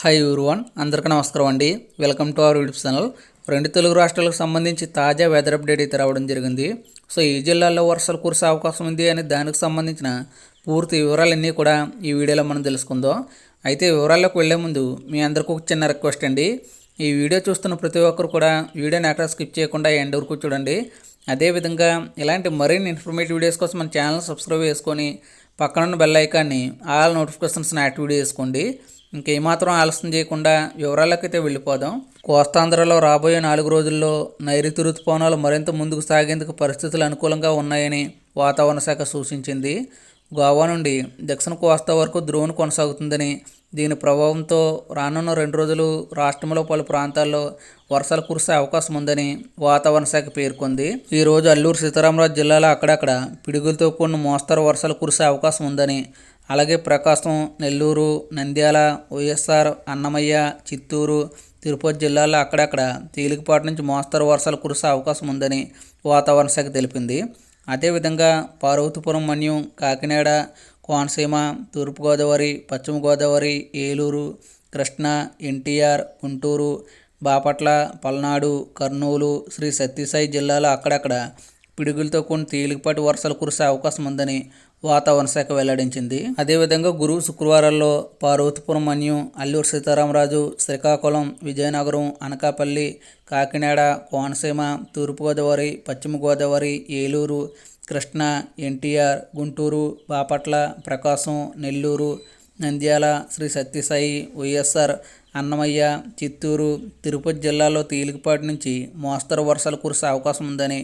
Hi one అందరికీ నమస్కారం అండి. Welcome to our YouTube channel రెండు తెలుగు రాష్ట్రాలకు సంబంధించి తాజా వెదర్ అప్డేట్ అయితే రావడం జరిగింది. సో ఈ జిల్లాల్లో వర్షాలు కురిసే అవకాశం ఉంది అని దానికి సంబంధించిన పూర్తి వివరాలన్నీ కూడా ఈ వీడియోలో మనం తెలుసుకుందాం. అయితే వివరాల్లోకి వెళ్ళే ముందు మీ అందరికీ ఒక చిన్న రిక్వెస్ట్ అండి. ఈ వీడియో చూస్తున్న ప్రతి ఒక్కరు కూడా వీడియోని ఎక్కడ స్కిప్ చేయకుండా ఎండ్ వరకు చూడండి. అదేవిధంగా ఇలాంటి మరిన్ని ఇన్ఫర్మేటివ్ వీడియోస్ కోసం మన ఛానల్ సబ్స్క్రైబ్ చేసుకొని పక్కనున్న బెల్ ఐకాన్ని ఆల్ నోటిఫికేషన్స్ని యాక్టివేట్ చేసుకోండి. ఇంకేమాత్రం ఆలస్యం చేయకుండా వివరాలకైతే వెళ్ళిపోదాం. కోస్తాంధ్రలో రాబోయే నాలుగు రోజుల్లో నైరుతి రుతుపవనాలు మరింత ముందుకు సాగేందుకు పరిస్థితులు అనుకూలంగా ఉన్నాయని వాతావరణ శాఖ సూచించింది. గోవా నుండి దక్షిణ కోస్తా వరకు ద్రోణి కొనసాగుతుందని దీని ప్రభావంతో రానున్న రెండు రోజులు రాష్ట్రంలో పలు ప్రాంతాల్లో వర్షాలు కురిసే అవకాశం ఉందని వాతావరణ శాఖ పేర్కొంది. ఈరోజు అల్లూరు సీతారామరాజు జిల్లాలో అక్కడక్కడ పిడుగులతో కూడిన మోస్తరు వర్షాలు కురిసే అవకాశం ఉందని అలాగే ప్రకాశం నెల్లూరు నంద్యాల వైఎస్ఆర్ అన్నమయ్య చిత్తూరు తిరుపతి జిల్లాల్లో అక్కడక్కడ తేలికపాటి నుంచి మోస్తరు వర్షాలు కురిసే అవకాశం ఉందని వాతావరణ శాఖ తెలిపింది. అదేవిధంగా పార్వతీపురం మన్యం కాకినాడ కోనసీమ తూర్పుగోదావరి పశ్చిమ గోదావరి ఏలూరు కృష్ణా ఎన్టీఆర్ గుంటూరు బాపట్ల పల్నాడు కర్నూలు శ్రీ సత్యసాయి జిల్లాలో అక్కడక్కడ పిడుగులతో కొన్ని తేలికపాటి వర్షాలు కురిసే అవకాశం ఉందని వాతావరణ శాఖ వెల్లడించింది. అదేవిధంగా గురువు శుక్రవారాల్లో పార్వతీపురం మన్యం అల్లూరు సీతారామరాజు శ్రీకాకుళం విజయనగరం అనకాపల్లి కాకినాడ కోనసీమ తూర్పుగోదావరి పశ్చిమ గోదావరి ఏలూరు కృష్ణా ఎన్టీఆర్ గుంటూరు బాపట్ల ప్రకాశం నెల్లూరు నంద్యాల శ్రీ సత్యసాయి వైఎస్ఆర్ అన్నమయ్య చిత్తూరు తిరుపతి జిల్లాలో తేలికపాటి నుంచి మోస్తరు వర్షాలు కురిసే అవకాశం ఉందని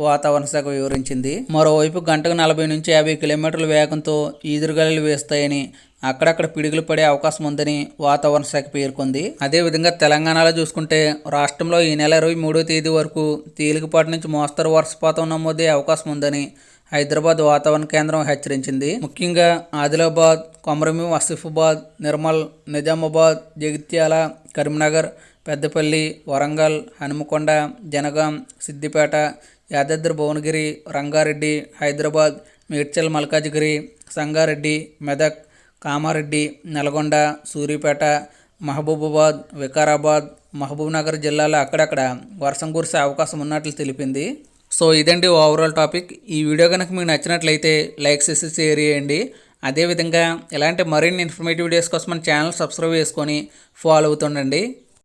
వాతావరణ శాఖ వివరించింది. మరోవైపు గంటకు నలభై నుంచి యాభై కిలోమీటర్ల వేగంతో ఈదురుగాలులు వేస్తాయని అక్కడక్కడ పిడుగులు పడే అవకాశం ఉందని వాతావరణ శాఖ పేర్కొంది. అదేవిధంగా తెలంగాణలో చూసుకుంటే రాష్ట్రంలో ఈ నెల ఇరవై మూడో తేదీ వరకు తేలికపాటి నుంచి మోస్తరు వర్షపాతం నమోదే అవకాశం ఉందని హైదరాబాద్ వాతావరణ కేంద్రం హెచ్చరించింది. ముఖ్యంగా ఆదిలాబాద్ కొమరమి ఆసిఫాబాద్ నిర్మల్ నిజామాబాద్ జగిత్యాల కరీంనగర్ పెద్దపల్లి వరంగల్ హనుమకొండ జనగాం సిద్దిపేట యాదాద్రి భువనగిరి రంగారెడ్డి హైదరాబాద్ మేడ్చల్ మల్కాజ్గిరి సంగారెడ్డి మెదక్ కామారెడ్డి నల్గొండ సూర్యాపేట మహబూబాబాద్ వికారాబాద్ మహబూబ్నగర్ జిల్లాలో అక్కడక్కడ వర్షం కురిసే అవకాశం ఉన్నట్లు తెలిపింది. సో ఇదండి ఓవరాల్ టాపిక్ ఈ వీడియో కనుక మీకు నచ్చినట్లయితే లైక్ చేసి షేర్ చేయండి. అదేవిధంగా ఇలాంటి మరిన్ని ఇన్ఫర్మేటివ్ వీడియోస్ కోసం మన ఛానల్ సబ్స్క్రైబ్ చేసుకొని ఫాలో అవుతుండండి.